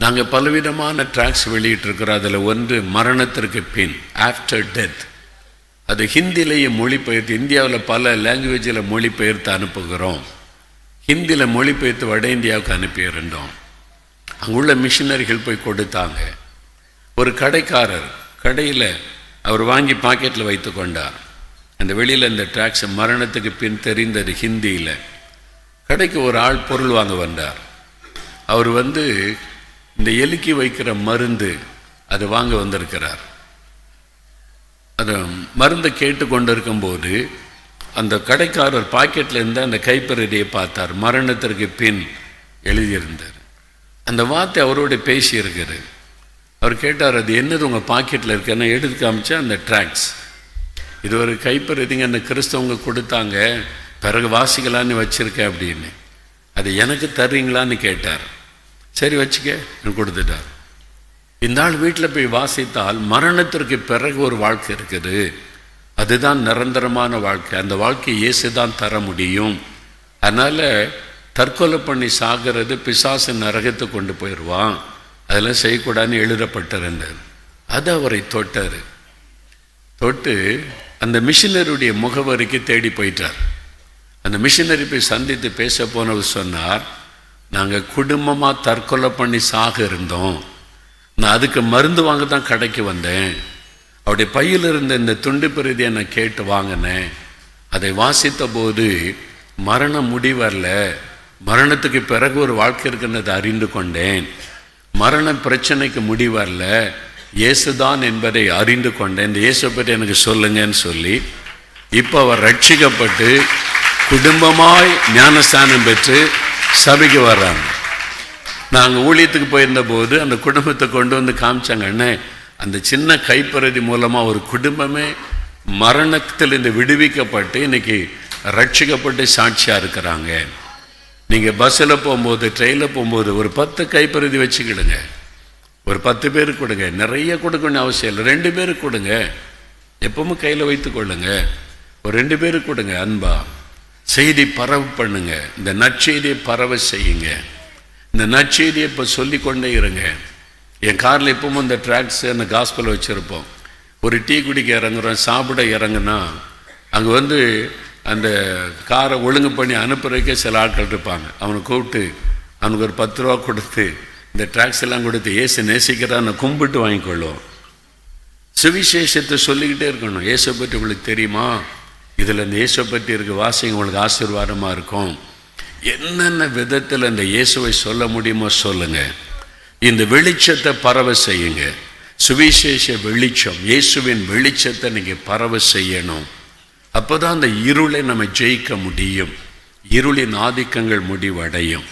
நாங்கள் பலவிதமான ட்ராக்ஸ் வெளியிட்டிருக்கிறோம். அதில் ஒன்று மரணத்திற்கு பின் ஆஃப்டர் டெத் அது ஹிந்திலேயே மொழிபெயர்த்து இந்தியாவில் பல லாங்குவேஜில் மொழிபெயர்த்து அனுப்புகிறோம். ஹிந்தியில் மொழிபெயர்த்து வட இந்தியாவுக்கு அனுப்பியிருந்தோம். அங்குள்ள மிஷினரிகள் போய் கொடுத்தாங்க. ஒரு கடைக்காரர் கடையில் அவர் வாங்கி பாக்கெட்டில் வைத்து கொண்டார். அந்த வெளியில் இந்த ட்ராக்ஸ் மரணத்துக்கு பின் தெரிந்தது ஹிந்தியில். கடைக்கு ஒரு ஆள் பொருள் வாங்க வந்தார். அவர் வந்து இந்த எலிக்கு வைக்கிற மருந்து அது வாங்க வந்திருக்கிறார். அது மருந்தை கேட்டு கொண்டிருக்கும்போது அந்த கடைக்காரர் பாக்கெட்டில் இருந்த அந்த கைப்பரடியை பார்த்தார். மரணத்திற்கு பின் எழுதியிருந்தார். அந்த வார்த்தை அவரோட பேசி அவர் கேட்டார் அது என்னது உங்கள் பாக்கெட்டில் இருக்குன்னு எடுத்து காமிச்சா அந்த ட்ராக்ஸ். இது ஒரு கைப்பறதிங்க அந்த கிறிஸ்தவங்க கொடுத்தாங்க. பிறகு வாசிக்கலான்னு வச்சுருக்கேன் அப்படின்னு. அது எனக்கு தர்றீங்களான்னு கேட்டார். சரி வச்சுக்க. கொடுத்துட்டார் இந்த ஆள் வீட்டில் போய் வாசித்தால் மரணத்திற்கு பிறகு ஒரு வாழ்க்கை இருக்குது. அதுதான் நிரந்தரமான வாழ்க்கை. அந்த வாழ்க்கை இயேசு தான் தர முடியும். அதனால் தற்கொலை பண்ணி சாகிறது பிசாசு நரகத்தை கொண்டு போயிடுவான். அதெல்லாம் செய்யக்கூடாதுன்னு எழுதப்பட்டிருந்தார் அது அவரை தொட்டார். தொட்டு அந்த மிஷினருடைய முகவரிக்கு தேடி போயிட்டார். அந்த மிஷினரி போய் சந்தித்து பேச போனவர் சொன்னார் நாங்கள் குடும்பமாக தற்கொலை பண்ணி சாக இருந்தோம். நான் அதுக்கு மருந்து வாங்க தான் கடைக்கு வந்தேன். அவருடைய பையில் இருந்த இந்த துண்டு பிரதியை நான் கேட்டு வாங்கினேன். அதை வாசித்த போது மரணம் முடிவரல மரணத்துக்கு பிறகு ஒரு வாழ்க்கை இருக்குன்றதை அறிந்து கொண்டேன். மரண பிரச்சனைக்கு முடிவரல இயேசுதான் என்பதை அறிந்து கொண்டேன். இந்த இயேசு பற்றி எனக்கு சொல்லுங்கன்னு சொல்லி இப்போ அவர் ரட்சிக்கப்பட்டு குடும்பமாய் ஞானஸ்தானம் பெற்று சபைக்கு வர்றாங்க. நாங்கள் ஊழியத்துக்கு போயிருந்த போது அந்த குடும்பத்தை கொண்டு வந்து காமிச்சாங்க அண்ணே அந்த சின்ன கைப்பறதி மூலமாக ஒரு குடும்பமே மரணத்திலிருந்து விடுவிக்கப்பட்டு இன்னைக்கு ரட்சிக்கப்பட்டு சாட்சியாக இருக்கிறாங்க. நீங்கள் பஸ்ஸில் போகும்போது ட்ரெயினில் போகும்போது ஒரு பத்து கைப்பறதி வச்சுக்கிடுங்க. ஒரு பத்து பேருக்கு கொடுங்க. நிறைய கொடுக்கணும்னு அவசியம் இல்லை. ரெண்டு பேருக்கு கொடுங்க. எப்பவும் கையில் வைத்து கொள்ளுங்க. ஒரு ரெண்டு பேருக்கு கொடுங்க அன்பா. செய்தி பரவு பண்ணுங்க. இந்த நற்செய்தியை பரவ செய்யுங்க. இந்த நற்செய்தியை இப்போ சொல்லிக்கொண்டே இருங்க. என் காரில் எப்பவும் இந்த ட்ராக்ஸ் அந்த காஸ்பில் வச்சுருப்போம். ஒரு டீ குடிக்க இறங்குறோம் சாப்பிட இறங்குனா அங்கே வந்து அந்த காரை ஒழுங்கு பண்ணி அனுப்புறதுக்கே சில ஆட்கள் இருப்பாங்க. அவனை கூப்பிட்டு அவனுக்கு ஒரு பத்து ரூபா கொடுத்து இந்த ட்ராக்ஸ் எல்லாம் கொடுத்து ஏசு நேசிக்கிறான்னு கும்பிட்டு வாங்கிக்கொள்ளுவோம். சுவிசேஷத்தை சொல்லிக்கிட்டே இருக்கணும். ஏசை பற்றி உங்களுக்கு தெரியுமா? இதில் இந்த இயேசுவை பற்றி இருக்க வாசிங்க உங்களுக்கு ஆசீர்வாதமாக இருக்கும். என்னென்ன விதத்தில் இந்த இயேசுவை சொல்ல முடியுமோ சொல்லுங்கள் இந்த வெளிச்சத்தை பரவ செய்யுங்க. சுவிசேஷ வெளிச்சம் இயேசுவின் வெளிச்சத்தை நீங்கள் பரவ செய்யணும். அப்போ தான் அந்த இருளை நம்ம ஜெயிக்க முடியும். இருளின் ஆதிக்கங்கள் முடிவடையும்.